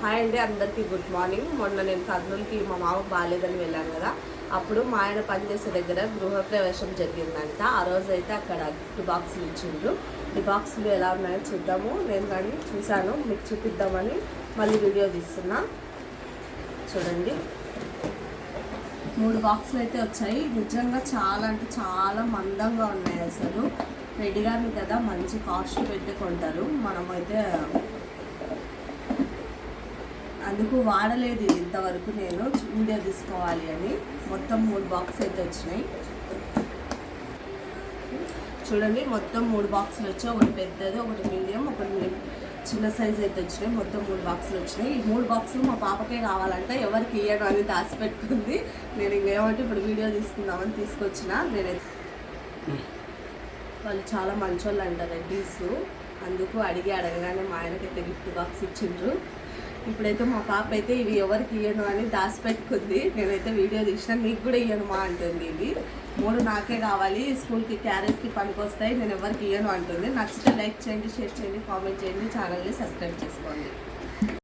Hi అండి అందరికీ good morning. మొన్న నేను కర్నూలుకి మా మామకు బాగాలేదని వెళ్ళాను కదా. అప్పుడు మా ఆయన పనిచేసే దగ్గర గృహప్రవేశం జరిగిందంట. ఆ రోజు అయితే అక్కడ గిఫ్ట్ బాక్సులు ఇచ్చిండ్రు. ఈ బాక్సులు ఎలా ఉన్నాయో చూద్దాము. నేను కానీ చూశాను. మీకు చూపిద్దామని మళ్ళీ వీడియో తీస్తున్నా. చూడండి. మూడు బాక్సులు అయితే వచ్చాయి. నిజంగా చాలా అంటే చాలా మందంగా ఉన్నాయి అసలు. రెడీగానే కదా మంచి కాస్ట్ పెట్టి కొంటారు. మనమైతే అందుకు వాడలేదు ఇది ఇంతవరకు నేను. వీడియో తీసుకోవాలి అని. మొత్తం మూడు బాక్స్ అయితే వచ్చినాయి. చూడండి మొత్తం మూడు బాక్సులు వచ్చాయి. ఒకటి పెద్దది ఒకటి మీడియం ఒకటి చిన్న సైజ్ అయితే వచ్చినాయి. మొత్తం మూడు బాక్సులు వచ్చినాయి. ఈ మూడు బాక్సులు మా పాపకే కావాలంటే. ఎవరికి ఇయ్యను అని దాచిపెట్టుకుంది నేను ఇంకేమంటే ఇప్పుడు వీడియో తీసుకుందామని తీసుకొచ్చిన. నేను వాళ్ళు చాలా మంచోళ్ళు అంట రెడ్డీస్. అందుకు అడిగి అడగగానే మా ఆయనకైతే గిఫ్ట్ బాక్స్ ఇచ్చిండ్రు. ఇప్పుడైతే మా పాప అయితే ఇవి ఎవరికి ఇయ్యను అని దాచిపెట్టుకుంది. నేనైతే వీడియో తీసిన నీకు కూడా ఇయ్యను మా అంటుంది ఇవి మూడు నాకే కావాలి స్కూల్కి క్యారేజ్కి పనికొస్తాయి నేను ఎవరికి ఇయ్యను అంటుంది. నచ్చితే లైక్ చేయండి షేర్ చేయండి కామెంట్ చేయండి ఛానల్ని సబ్స్క్రైబ్ చేసుకోండి.